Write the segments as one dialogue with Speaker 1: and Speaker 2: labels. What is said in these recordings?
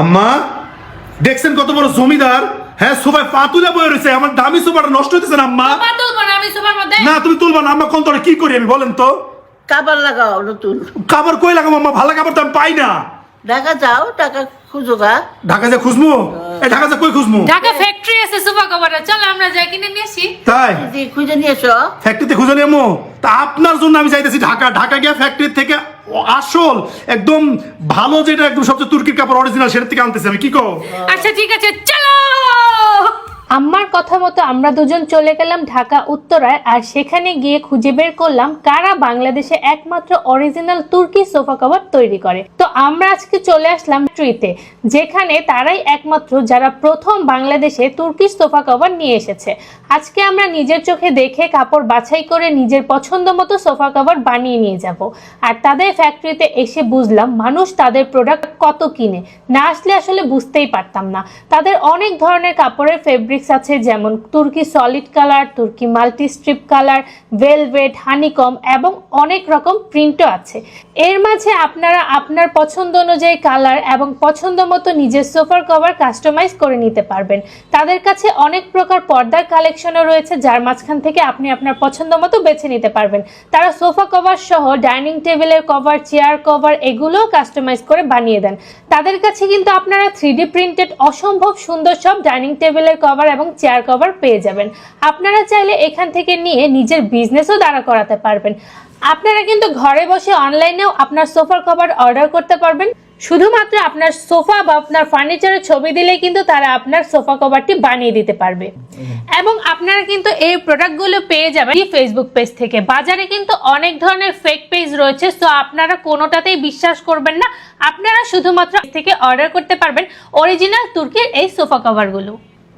Speaker 1: আম্মা দেখছেন কত বড় জমিদার? হ্যাঁ সোফায় পা তুলে বয়ে রয়েছে। আমার দামি সোফাটা নষ্ট হইতেছে না আম্মা?
Speaker 2: সোফা তুলবো না আমি সোফার মধ্যে।
Speaker 1: না তুমি তুলবা না আম্মা কোন তোরে কি করি আমি বলেন তো।
Speaker 3: কাবার লাগাও নতুন।
Speaker 1: কাবার কই লাগাবো আম্মা? ভালো কাবার তো আমি পাই না।
Speaker 3: ঢাকা যাও টাকা খুঁজো গা।
Speaker 1: ঢাকা যা খুঁজমু ঢাকা যা কই খুঁজমু?
Speaker 2: ঢাকা ফ্যাক্টরি আছে চলো আমরা যাই কিনে নিয়ে আসি।
Speaker 1: তাই?
Speaker 3: জি খুঁজে নিয়ে এসো।
Speaker 1: ফ্যাক্টরিতে খুঁজে নিয়ে আমু। তা আপনার জন্য আমি চাইতেছি ঢাকা। ঢাকা গিয়া ফ্যাক্টরি থেকে আসল একদম ভালো যেটা একদম সবচেয়ে তুর্কির কাপড় অরিজিনাল সেটা থেকে আনতেছি আমি। কি কো
Speaker 2: আচ্ছা ঠিক আছে চলো।
Speaker 4: আম্মার কথা মতো আমরা দুজন চলে গেলাম ঢাকা, উত্তরায়, আর সেখানে গিয়ে খুঁজে বের করলাম কারা বাংলাদেশে একমাত্র অরিজিনাল তুর্কি সোফা কভার তৈরি করে। তো আমরা আজকে চলে আসলাম ট্রিতে যেখানে তারাই একমাত্র যারা প্রথম বাংলাদেশে তুর্কি সোফা কভার নিয়ে এসেছে। আজকে আমরা নিজের চোখে দেখে কাপড় বাছাই করে নিজের পছন্দ মতো সোফা কভার বানিয়ে নিয়ে যাব। আর তাদের ফ্যাক্টরিতে এসে বুঝলাম মানুষ তাদের প্রোডাক্ট কত কিনে। না আসলে আসলে বুঝতেই পারতাম না। তাদের অনেক ধরনের কাপড়ের ফেব্রিক্স আছে, যেমন তুর্কি সলিড কালার তুর্কি multi stripe colour velvet honeycomb এবং অনেক রকম প্রিন্টও আছে। এর মাঝে আপনারা আপনার পছন্দ অনুযায়ী কালার এবং পছন্দ মতো নিজের সোফার কভার কাস্টমাইজ করে নিতে পারবেন। তাদের কাছে অনেক প্রকার পর্দার কালেকশনও রয়েছে, যার মাঝখান থেকে আপনি আপনার পছন্দ মতো বেছে নিতে পারবেন। তারা সোফা কভার সহ ডাইনিং টেবিলের কভার চেয়ার কভার এগুলোও কাস্টমাইজ করে বানিয়ে দেন। তাদের কাছে কিন্তু আপনারা থ্রি প্রিন্টেড অসম্ভব সুন্দর সব ডাইনিং টেবিলের কভার এবং চেয়ার কভার পেয়ে যাবেন। আপনারা চাইলে এখান থেকে নিয়ে নিজের বিজনেসও দাঁড়া করাতে পারবেন। আপনারা কিন্তু ঘরে বসে অনলাইনেও আপনার সোফার কভার অর্ডার করতে পারবেন। শুধুমাত্র আপনার সোফা বা আপনার ফার্নিচারের ছবি দিলে কিন্তু তারা আপনার সোফা কভারটি বানিয়ে দিতে পারবে। এবং আপনারা কিন্তু এই প্রোডাক্টগুলো পেয়ে যাবেন ফেসবুক পেজ থেকে। বাজারে কিন্তু অনেক ধরনের ফেক পেজ রয়েছে সো আপনারা কোনোটাতেই বিশ্বাস করবেন না। আপনারা শুধুমাত্র থেকে অর্ডার করতে পারবেন। অরিজিনাল তুর্কির এই সোফা কভারগুলো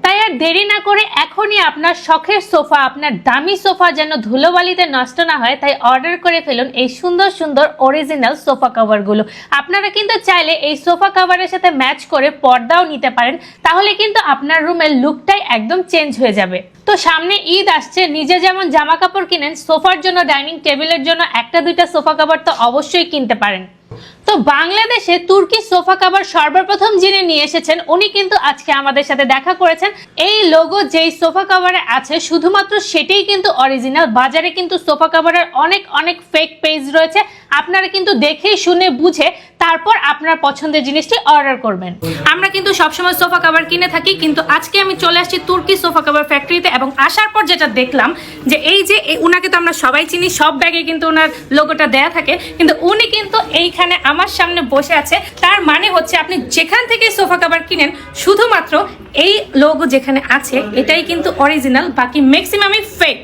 Speaker 4: তাই আর দেরি না করে এখনই আপনার শখের সোফা, আপনার দামি সোফা যেন ধুলোবালিতে নষ্ট না হয়, তাই অর্ডার করে ফেলুন এই সুন্দর সুন্দর অরিজিনাল সোফা কাভারগুলো আপনারা কিন্তু চাইলে এই সোফা কাভারের সাথে ম্যাচ করে পর্দাও নিতে পারেন, তাহলে কিন্তু আপনার রুমের লুকটাই একদম চেঞ্জ হয়ে যাবে। তো সামনে ঈদ আসছে, নিজে যেমন জামা কাপড় কিনেন, সোফার জন্য ডাইনিং টেবিলের জন্য একটা দুইটা সোফা কাভার তো অবশ্যই কিনতে পারেন। তো বাংলাদেশে তুর্কি সোফা কাভার সর্বপ্রথম যিনি নিয়ে এসেছেন, উনি কিন্তু আজকে আমাদের সাথে দেখা করেছেন। এই লোগো যেই সোফা কাভারে আছে, শুধুমাত্র সেটাই কিন্তু অরিজিনাল বাজারে কিন্তু সোফা কাভারের অনেক অনেক ফেক পেজ রয়েছে। আপনারা কিন্তু দেখে শুনে বুঝে তারপর আপনার পছন্দের জিনিসটি অর্ডার করবেন। আমরা কিন্তু সবসময় সোফা কাভার কিনে থাকি, কিন্তু আজকে আমি চলে আসছি তুর্কি সোফা কাভার ফ্যাক্টরিতে এবং আসার পর যেটা দেখলাম যে এই যে উনাকে তো আমরা সবাই চিনি, সব ব্যাগে কিন্তু ওনার লোগোটা দেয়া থাকে, কিন্তু উনি কিন্তু এইখানে আমার সামনে বসে আছে, তার মানে হচ্ছে আপনি যেখান থেকে সোফা কাভার কিনেন, শুধুমাত্র এই লোগো যেখানে আছে, এটাই কিন্তু অরিজিনাল বাকি ম্যাক্সিমামই ফেক